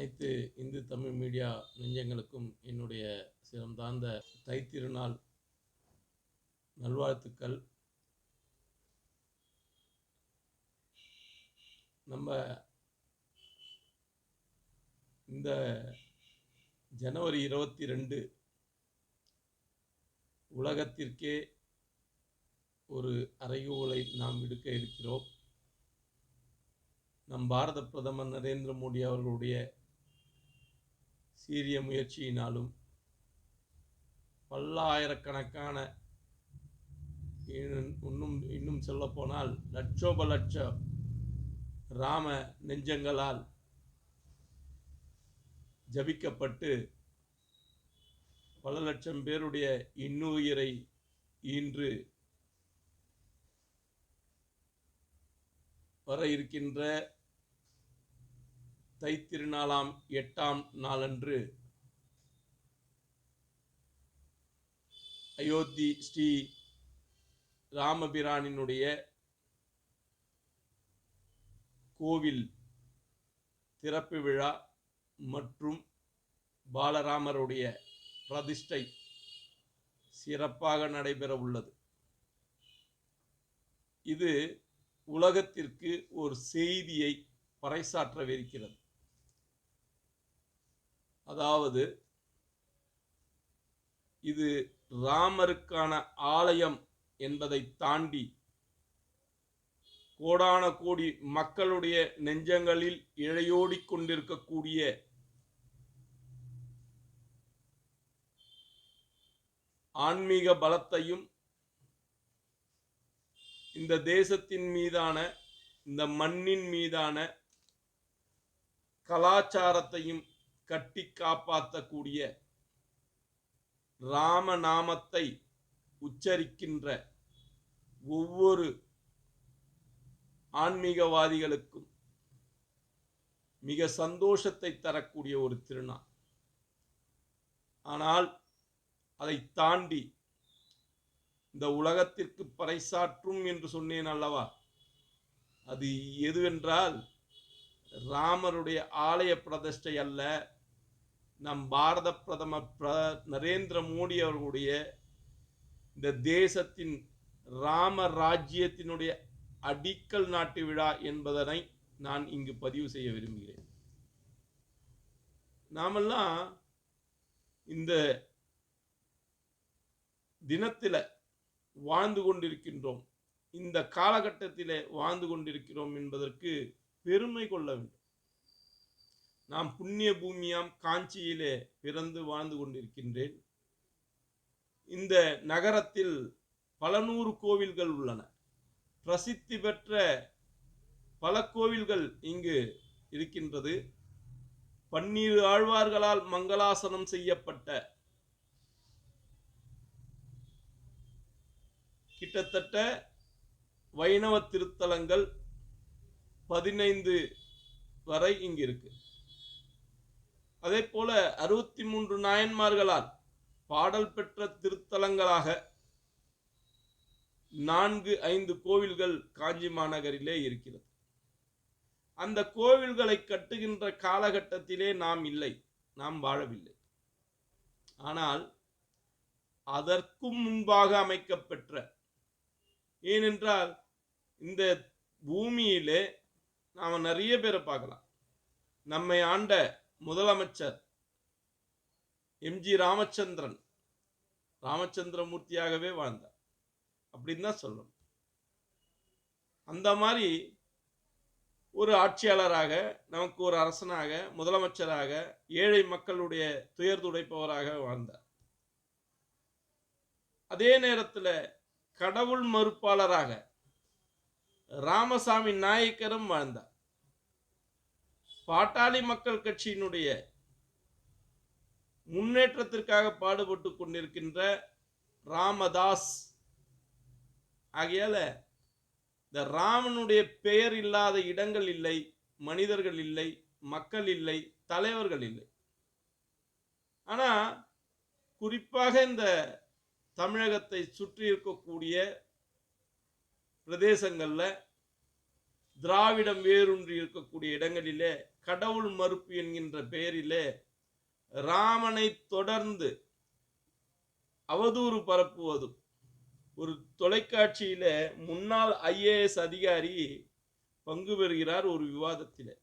அனைத்து இந்து தமிழ் மீடியா நெஞ்சங்களுக்கும் என்னுடைய சிறந்தாந்த தைத்திருநாள் நல்வாழ்த்துக்கள். நம்ம இந்த ஜனவரி இருபத்தி ரெண்டு உலகத்திற்கே ஒரு அறைகூவலை நாம் விடுக்க இருக்கிறோம். நம் பாரத பிரதமர் நரேந்திர மோடி அவர்களுடைய சீரிய முயற்சியினாலும் பல்லாயிரக்கணக்கான இன்னும் இன்னும் சொல்லப்போனால் லட்சோப லட்ச ராம நெஞ்சங்களால் ஜபிக்கப்பட்டு பல லட்சம் பேருடைய இன்னுயிரை ஈன்று வர இருக்கின்ற தைத்திருநாளாம் எட்டாம் நாளன்று அயோத்தி ஸ்ரீ ராமபிரானினுடைய கோவில் திறப்பு விழா மற்றும் பாலராமருடைய பிரதிஷ்டை சிறப்பாக நடைபெற உள்ளது. இது உலகத்திற்கு ஒரு செய்தியை பறைசாற்றவிருக்கிறது. அதாவது இது ராமருக்கான ஆலயம் என்பதை தாண்டி கோடான கோடி மக்களுடைய நெஞ்சங்களில் இழையோடி கொண்டிருக்கக்கூடிய ஆன்மீக பலத்தையும் இந்த தேசத்தின் மீதான இந்த மண்ணின் மீதான கலாச்சாரத்தையும் கட்டி காப்பாற்றக்கூடிய ராமநாமத்தை உச்சரிக்கின்ற ஒவ்வொரு ஆன்மீகவாதிகளுக்கும் மிக சந்தோஷத்தை தரக்கூடிய ஒரு திருநாள். ஆனால் அதை தாண்டி இந்த உலகத்திற்கு பறைசாற்றும் என்று சொன்னேன் அல்லவா? அது எதுவென்றால் ராமருடைய ஆலய பிரதிஷ்டை அல்ல நம் பாரத பிரதமர் பிர நரேந்திர மோடி அவர்களுடைய இந்த தேசத்தின் ராம ராஜ்யத்தினுடைய அடிக்கல் நாட்டு விழா என்பதனை நான் இங்கு பதிவு செய்ய விரும்புகிறேன். நாமெல்லாம் இந்த தினத்தில் வாழ்ந்து கொண்டிருக்கின்றோம். இந்த காலகட்டத்திலே வாழ்ந்து கொண்டிருக்கிறோம் என்பதற்கு பெருமை கொள்ள வேண்டும். நாம் புண்ணிய பூமியாம் காஞ்சியிலே பிறந்து வாழ்ந்து கொண்டிருக்கின்றேன். இந்த நகரத்தில் பல நூறு கோவில்கள் உள்ளன. பிரசித்தி பெற்ற பல கோவில்கள் இங்கு இருக்கின்றது. பன்னீர் ஆழ்வார்களால் மங்களாசனம் செய்யப்பட்ட கிட்டத்தட்ட வைணவ திருத்தலங்கள் பதினைந்து வரை இங்கு இருக்கு அதே போல அறுபத்தி மூன்று நாயன்மார்களால் பாடல் பெற்ற திருத்தலங்களாக நான்கு ஐந்து கோவில்கள் காஞ்சி மாநகரிலே இருக்கிறது. அந்த கோவில்களை கட்டுகின்ற காலகட்டத்திலே நாம் இல்லை நாம் வாழவில்லை. ஆனால் அதற்கும் முன்பாக அமைக்கப்பெற்ற ஏனென்றால் இந்த பூமியிலே நாம் நிறைய பேரை பார்க்கலாம். நம்மை ஆண்ட முதலமைச்சர் எம்ஜி ராமச்சந்திரன் ராமச்சந்திரமூர்த்தியாகவே வாழ்ந்தார். அப்படின்னு தான் சொல்லணும். அந்த மாதிரி ஒரு ஆட்சியாளராக நமக்கு ஒரு அரசனாக முதலமைச்சராக ஏழை மக்களுடைய துயர் துடைப்பவராக வாழ்ந்தார். அதே நேரத்தில் கடவுள் மறுப்பாளராக ராமசாமி நாயக்கரும் வாழ்ந்தார். பாட்டாளி மக்கள் கட்சியினுடைய முன்னேற்றத்திற்காக பாடுபட்டு கொண்டிருக்கின்ற ராமதாஸ். ஆகையால இந்த ராமனுடைய பெயர் இல்லாத இடங்கள் இல்லை மனிதர்கள் இல்லை மக்கள் இல்லை தலைவர்கள் இல்லை. ஆனா குறிப்பாக இந்த தமிழகத்தை சுற்றி இருக்கக்கூடிய பிரதேசங்களில் திராவிடம் வேரூன்றி இருக்கக்கூடிய இடங்களிலே கடவுள் மறுப்பு என்கின்ற பெயரிலே ராமனை தொடர்ந்து அவதூறு பரப்புவதும் ஒரு தொலைக்காட்சியில முன்னாள் ஐஏஎஸ் அதிகாரி பங்கு பெறுகிறார் ஒரு விவாதத்தில்.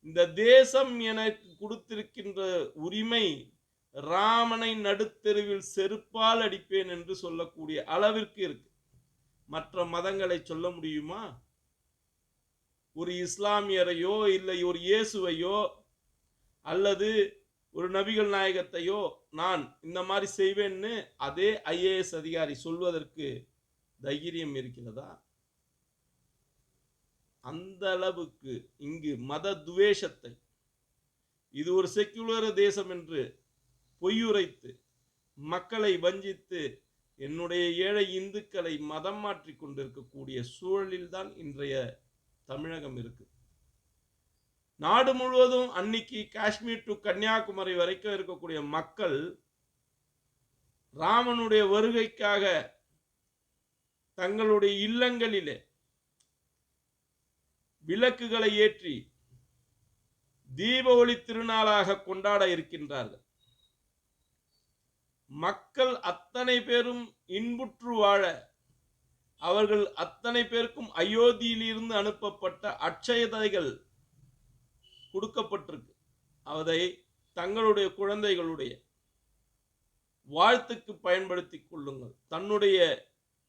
இந்த தேசம் எனக்கு கொடுத்திருக்கின்ற உரிமை ராமனை நடுத்தெருவில் செருப்பால் அடிப்பேன் என்று சொல்லக்கூடிய அளவிற்கு இருக்கு. மற்ற மதங்களை சொல்ல முடியுமா? ஒரு இஸ்லாமியரையோ இல்லை ஒரு இயேசுவையோ அல்லது ஒரு நபிகள் நாயகத்தையோ நான் இந்த மாதிரி செய்வேன்னு அதே ஐஏஎஸ் அதிகாரி சொல்வதற்கு தைரியம் இருக்கிறதா? அந்த அளவுக்கு இங்கு மத துவேஷத்தை இது ஒரு செக்குலர் தேசம் என்று பொய்யுரைத்து மக்களை வஞ்சித்து என்னுடைய ஏழை இந்துக்களை மதம் மாற்றி கொண்டிருக்கக்கூடிய சூழலில்தான் இன்றைய தமிழகம் இருக்கு. நாடு முழுவதும் அன்னைக்கு காஷ்மீர் டு கன்னியாகுமரி வரைக்கும் இருக்கக்கூடிய மக்கள் ராமனுடைய வருகைக்காக தங்களுடைய இல்லங்களிலே விளக்குகளை ஏற்றி தீப ஒளி திருநாளாக கொண்டாட இருக்கின்றார்கள். மக்கள் அத்தனை பேரும் இன்புற்று வாழ அவர்கள் அத்தனை பேருக்கும் அயோத்தியிலிருந்து அனுப்பப்பட்ட அட்சயதைகள் கொடுக்கப்பட்டிருக்கு. அதை தங்களுடைய குழந்தைகளுடைய வாழ்த்துக்கு பயன்படுத்தி கொள்ளுங்கள். தன்னுடைய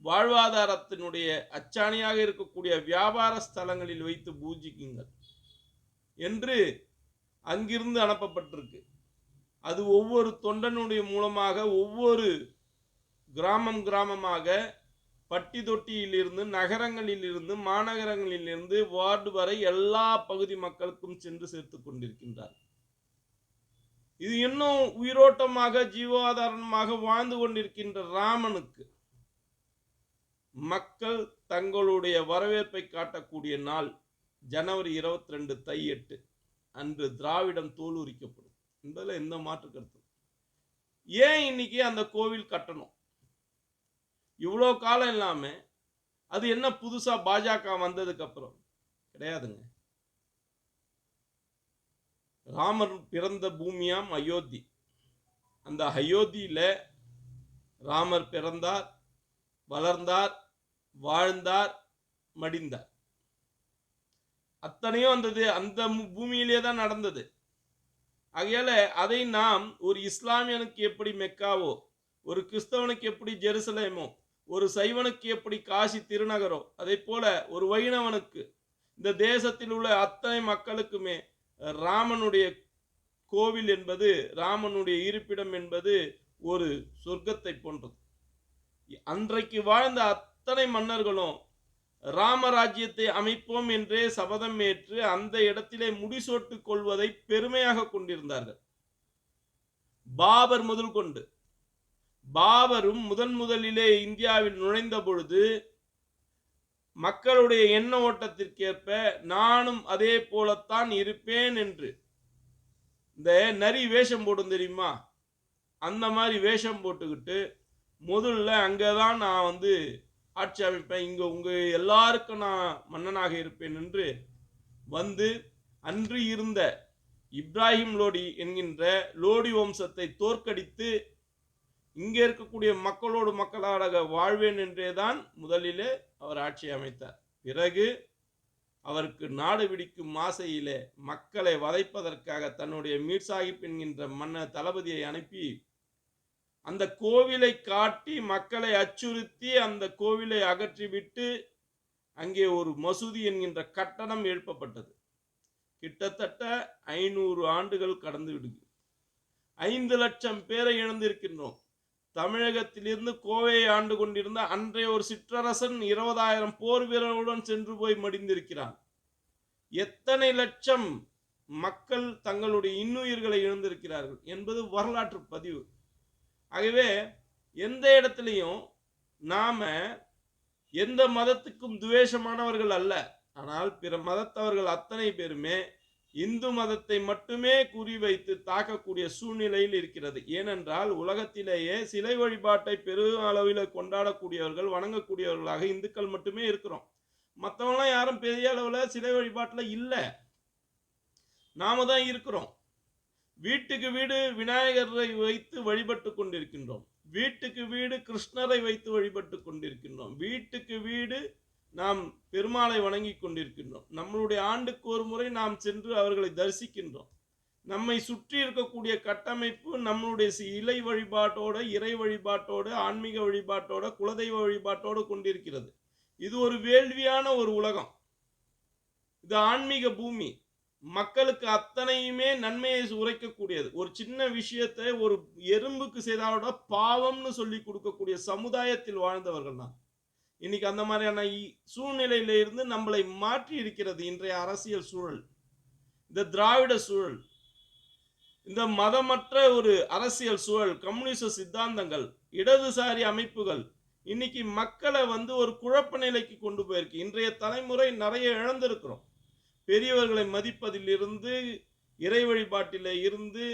வாழ்வாதாரத்தினுடைய அச்சாணியாக இருக்கக்கூடிய வியாபார ஸ்தலங்களில் வைத்து பூஜிக்குங்கள் என்று அங்கிருந்து அனுப்பப்பட்டிருக்கு. அது ஒவ்வொரு தொண்டனுடைய மூலமாக ஒவ்வொரு கிராமம் கிராமமாக பட்டி தொட்டியிலிருந்து நகரங்களிலிருந்து மாநகரங்களிலிருந்து வார்டு வரை எல்லா பகுதி மக்களுக்கும் சென்று சேர்த்து கொண்டிருக்கின்றார். இது இன்னும் உயிரோட்டமாக ஜீவாதாரமாக வாழ்ந்து கொண்டிருக்கின்ற ராமனுக்கு மக்கள் தங்களுடைய வரவேற்பை காட்டக்கூடிய நாள் ஜனவரி இருபத்தி ரெண்டு தை எட்டு. அன்று திராவிடம் தோலுரிக்கப்படும். என்பதில் எந்த மாற்று கருத்து ஏன் இன்னைக்கு அந்த கோவில் கட்டணும்? இவ்வளோ காலம் இல்லாமல் அது என்ன புதுசாக பாஜக வந்ததுக்கப்புறம் கிடையாதுங்க. ராமர் பிறந்த பூமியாம் அயோத்தி. அந்த அயோத்தியில் ராமர் பிறந்தார் வளர்ந்தார் வாழ்ந்தார் மடிந்தார். அத்தனையும் வந்தது அந்த பூமியிலே தான் நடந்தது. ஆகையால அதை நாம் ஒரு இஸ்லாமியனுக்கு எப்படி மெக்காவோ ஒரு கிறிஸ்தவனுக்கு எப்படி ஜெருசலேமோ ஒரு சைவனுக்கு எப்படி காசி திருநகரோ அதே போல ஒரு வைணவனுக்கு. இந்த தேசத்தில் உள்ள அத்தனை மக்களுக்குமே ராமனுடைய கோவில் என்பது ராமனுடைய இருப்பிடம் என்பது ஒரு சொர்க்கத்தை போன்றது. அன்றைக்கு வாழ்ந்த அத்தனை மன்னர்களும் ராமராஜ்யத்தை அமைப்போம் என்றே சபதம் ஏற்று அந்த இடத்திலே முடிசோட்டுக் கொள்வதை பெருமையாக கொண்டிருந்தார்கள். பாபர் முதல் கொண்டு பாபரும் முதன் முதலிலே இந்தியாவில் நுழைந்த பொழுது மக்களுடைய எண்ண ஓட்டத்திற்கேற்ப நானும் அதே போலத்தான் இருப்பேன் என்று. இந்த நரி வேஷம் போடும் தெரியுமா? அந்த மாதிரி வேஷம் போட்டுக்கிட்டு முதல்ல அங்கே தான் நான் வந்து ஆட்சி அமைப்பேன். இங்கே உங்கள் எல்லாருக்கும் நான் மன்னனாக இருப்பேன் என்று வந்து அன்று இருந்த இப்ராஹிம் லோடி என்கின்ற லோடி வம்சத்தை தோற்கடித்து இங்கே இருக்கக்கூடிய மக்களோடு மக்களாக வாழ்வேன் என்றேதான் முதலிலே அவர் ஆட்சி அமைத்தார். பிறகு அவருக்கு நாடு பிடிக்கும் ஆசையிலே மக்களை வதைப்பதற்காக தன்னுடைய மீர் சாஹிப் என்கின்ற மன்ன தளபதியை அனுப்பி அந்த கோவிலை காட்டி மக்களை அச்சுறுத்தி அந்த கோவிலை அகற்றிவிட்டு அங்கே ஒரு மசூதி என்கின்ற கட்டணம் எழுப்பப்பட்டது. கிட்டத்தட்ட ஐநூறு ஆண்டுகள் கடந்து விடுது ஐந்து லட்சம் பேரை இழந்திருக்கின்றோம். தமிழகத்திலிருந்து கோவையை ஆண்டு கொண்டிருந்த அன்றைய ஒரு சிற்றரசன் இருபதாயிரம் போர் வீரர்களுடன் சென்று போய் மடிந்திருக்கிறான். எத்தனை லட்சம் மக்கள் தங்களுடைய இன்னுயிர்களை இழந்திருக்கிறார்கள் என்பது வரலாற்று பதிவு. ஆகவே எந்த இடத்துலையும் நாம எந்த மதத்துக்கும் துவேஷமானவர்கள் அல்ல. ஆனால் பிற மதத்தவர்கள் அத்தனை பேருமே இந்து மதத்தை மட்டுமே குறிவைத்து தாக்கக்கூடிய சூழ்நிலையில் இருக்கிறது. ஏனென்றால் உலகத்திலேயே சிலை வழிபாட்டை பெரும் அளவில் கொண்டாடக்கூடியவர்கள் வணங்கக்கூடியவர்களாக இந்துக்கள் மட்டுமே இருக்கிறோம். மற்றவங்களாம் யாரும் பெரிய அளவில் சிலை வழிபாட்டில் இல்லை. நாம தான் இருக்கிறோம். வீட்டுக்கு வீடு விநாயகரை வைத்து வழிபட்டு கொண்டிருக்கின்றோம். வீட்டுக்கு வீடு கிருஷ்ணரை வைத்து வழிபட்டு கொண்டிருக்கின்றோம். வீட்டுக்கு வீடு நாம் பெருமாளை வணங்கி கொண்டிருக்கின்றோம். நம்மளுடைய ஆண்டுக்கு ஒரு முறை நாம் சென்று அவர்களை தரிசிக்கின்றோம். நம்மை சுற்றி இருக்கக்கூடிய கட்டமைப்பு நம்மளுடைய இலை வழிபாட்டோட இறை வழிபாட்டோட ஆன்மீக வழிபாட்டோட குலதெய்வ வழிபாட்டோடு கொண்டிருக்கிறது. இது ஒரு வேள்வியான ஒரு உலகம். இது ஆன்மீக பூமி. மக்களுக்கு அத்தனையுமே நன்மையை உரைக்கக்கூடியது. ஒரு சின்ன விஷயத்தை ஒரு எறும்புக்கு செய்தாலோட பாவம்னு சொல்லி கொடுக்கக்கூடிய சமுதாயத்தில் வாழ்ந்தவர்கள் தான் இன்னைக்கு அந்த மாதிரியான இ- சூழ்நிலையில இருந்து நம்மளை மாற்றி இருக்கிறது இன்றைய அரசியல் சூழல். இந்த திராவிட சூழல் இந்த மதமற்ற ஒரு அரசியல் சூழல் கம்யூனிச சித்தாந்தங்கள் இடதுசாரி அமைப்புகள் இன்னைக்கு மக்களை வந்து ஒரு குழப்ப நிலைக்கு கொண்டு போயிருக்கு. இன்றைய தலைமுறை நிறைய இழந்திருக்கிறோம். பெரியவர்களை மதிப்பதிலிருந்து இறை வழிபாட்டில இருந்து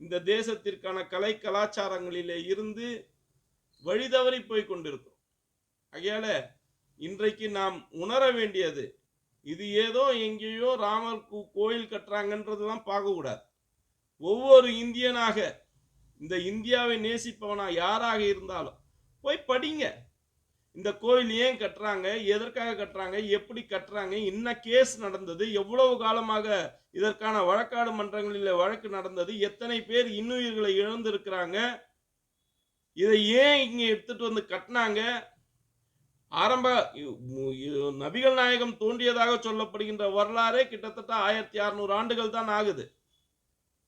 இந்த தேசத்திற்கான கலை கலாச்சாரங்களிலே இருந்து வழிதவறி போய் கொண்டிருக்கும் ஆகையால இன்றைக்கு நாம் உணர வேண்டியது இது ஏதோ எங்கேயோ ராமர் கோ- கோயில் தான் பார்க்கக்கூடாது. ஒவ்வொரு இந்தியனாக இந்த இந்தியாவை நேசிப்பவனா யாராக இருந்தாலும் போய் படிங்க. இந்த கோயில் ஏன் கட்டுறாங்க எதற்காக கட்டுறாங்க எப்படி கட்டுறாங்க என்ன கேஸ் நடந்தது எவ்வளவு காலமாக இதற்கான வழக்காடு மன்றங்களில் வழக்கு நடந்தது எத்தனை பேர் இன்னுயிர்களை இழந்திருக்கிறாங்க இதை ஏன் இங்கே எடுத்துட்டு வந்து கட்டினாங்க ஆரம்ப நபிகள் நாயகம் தோன்றியதாக சொல்லப்படுகின்ற வரலாறே கிட்டத்தட்ட ஆயிரத்தி அறுநூறு ஆண்டுகள் தான் ஆகுது.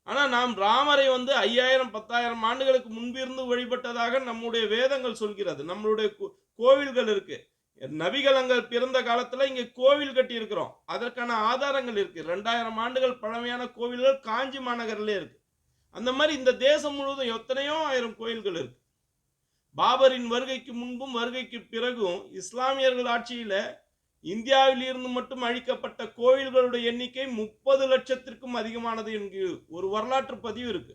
ஆனால் நாம் ராமரை வந்து ஐயாயிரம் பத்தாயிரம் ஆண்டுகளுக்கு முன்பிருந்து வழிபட்டதாக நம்முடைய வேதங்கள் சொல்கிறது. நம்மளுடைய கோ- கோவில்கள் இருக்கு. நபிகலங்கள் பிறந்த காலத்தில் இங்கே கோவில் கட்டி இருக்கிறோம் அதற்கான ஆதாரங்கள் இருக்கு. ரெண்டாயிரம் ஆண்டுகள் பழமையான கோவில்கள் காஞ்சி மாநகரில் இருக்கு. அந்த மாதிரி இந்த தேசம் முழுவதும் எத்தனையோ ஆயிரம் கோயில்கள் இருக்கு. பாபரின் வருகைக்கு முன்பும் வருகைக்கு பிறகும் இஸ்லாமியர்கள் ஆட்சியில் இந்தியாவில் இருந்து மட்டும் அழிக்கப்பட்ட கோயில்களுடைய எண்ணிக்கை முப்பது லட்சத்திற்கும் அதிகமானது என்கிற ஒரு வரலாற்று பதிவு இருக்கு.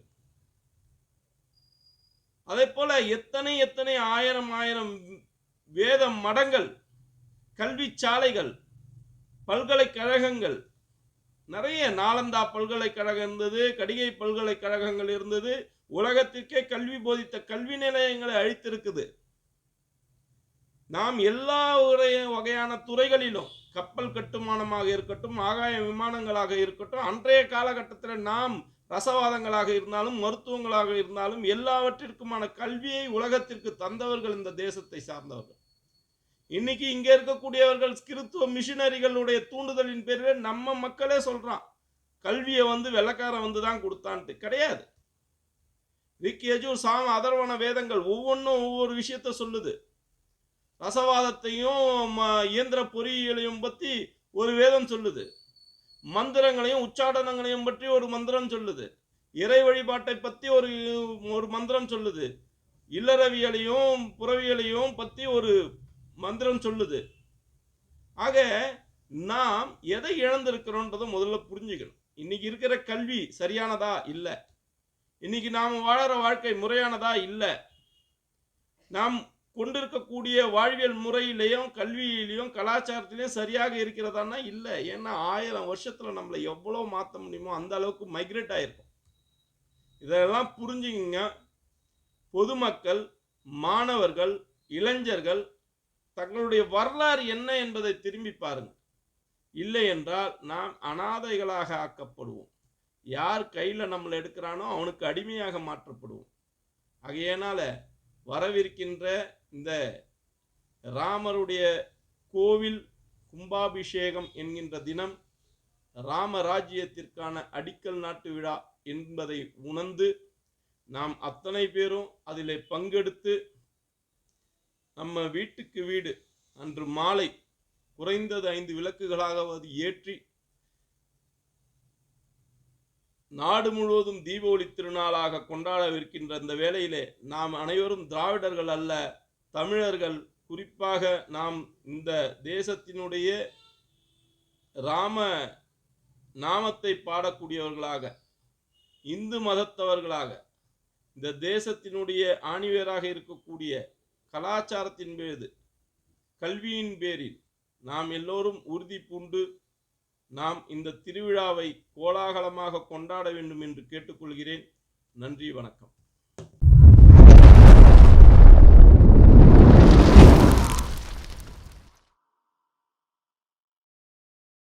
அதே போல எத்தனை எத்தனை ஆயிரம் ஆயிரம் வேத மடங்கள் கல்வி சாலைகள் பல்கலைக்கழகங்கள் நிறைய நாலந்தா பல்கலைக்கழகம் இருந்தது கடிகை பல்கலைக்கழகங்கள் இருந்தது உலகத்திற்கே கல்வி போதித்த கல்வி நிலையங்களை அழித்திருக்குது. நாம் எல்லா வகையான துறைகளிலும் கப்பல் கட்டுமானமாக இருக்கட்டும் ஆகாய விமானங்களாக இருக்கட்டும் அன்றைய காலகட்டத்தில் நாம் ரசவாதங்களாக இருந்தாலும் மருத்துவங்களாக இருந்தாலும் எல்லாவற்றிற்குமான கல்வியை உலகத்திற்கு தந்தவர்கள் இந்த தேசத்தை சார்ந்தவர்கள். இன்னைக்கு இங்கே இருக்கக்கூடியவர்கள் கிறித்துவ மிஷினரிகளுடைய தூண்டுதலின் பேரில் நம்ம மக்களே சொல்றான் கல்வியை வந்து வெள்ளக்காரன் வந்து தான் கொடுத்தான்ட்டு. கிடையாது. ரிக் யஜூர் சாம அதர்வன வேதங்கள் ஒவ்வொன்றும் ஒவ்வொரு விஷயத்த சொல்லுது. ரசவாதத்தையும் ம- இயந்திர பொறியியலையும் பற்றி ஒரு வேதம் சொல்லுது. மந்திரங்களையும் உச்சாடனங்களையும் பற்றி ஒரு மந்திரம் சொல்லுது. இறை வழிபாட்டை பற்றி ஒரு ஒரு மந்திரம் சொல்லுது. இல்லறவியலையும் புறவியலையும் பற்றி ஒரு மந்திரம் சொல்லுது. ஆக நாம் எதை இழந்திருக்கிறோன்றதை முதல்ல புரிஞ்சுக்கணும். இன்னைக்கு இருக்கிற கல்வி சரியானதா? இல்லை. இன்னைக்கு நாம் வாழற வாழ்க்கை முறையானதா இல்லை. நாம் கொண்டிருக்கக்கூடிய வாழ்வியல் முறையிலையும் கல்வியிலையும் கலாச்சாரத்திலையும் சரியாக இருக்கிறதான்னா இல்லை. ஏன்னா ஆயிரம் வருஷத்தில் நம்மளை எவ்வளோ மாற்ற முடியுமோ அந்த அளவுக்கு மைக்ரேட் ஆகிருக்கும் இதெல்லாம் புரிஞ்சுக்கிங்க. பொதுமக்கள் மாணவர்கள் இளைஞர்கள் தங்களுடைய வரலாறு என்ன என்பதை திரும்பி பாருங்கள் இல்லை என்றால் நாம் அனாதைகளாக ஆக்கப்படுவோம். யார் கையில் நம்மளை எடுக்கிறானோ அவனுக்கு அடிமையாக மாற்றப்படுவோம். ஆகையனால் வரவிருக்கின்ற இந்த ராமருடைய கோவில் கும்பாபிஷேகம் என்கின்ற தினம் ராமராஜ்யத்திற்கான அடிக்கல் நாட்டு விழா என்பதை உணர்ந்து நாம் அத்தனை பேரும் அதில் பங்கெடுத்து நம்ம வீட்டுக்கு வீடு அன்று மாலை குறைந்தது ஐந்து விளக்குகளாகவது ஏற்றி நாடு முழுவதும் தீபாவளி திருநாளாக கொண்டாடவிருக்கின்ற இந்த வேளையிலே நாம் அனைவரும் திராவிடர்கள் அல்ல தமிழர்கள். குறிப்பாக நாம் இந்த தேசத்தினுடைய ராம நாமத்தை பாடக்கூடியவர்களாக இந்து மதத்தவர்களாக இந்த தேசத்தினுடைய ஆணிவேராக இருக்கக்கூடிய கலாச்சாரத்தின் மீது கல்வியின் பேரில் நாம் எல்லோரும் உறுதி பூண்டு நாம் இந்த திருவிழாவை கோலாகலமாக கொண்டாட வேண்டும் என்று கேட்டுக்கொள்கிறேன். நன்றி வணக்கம்.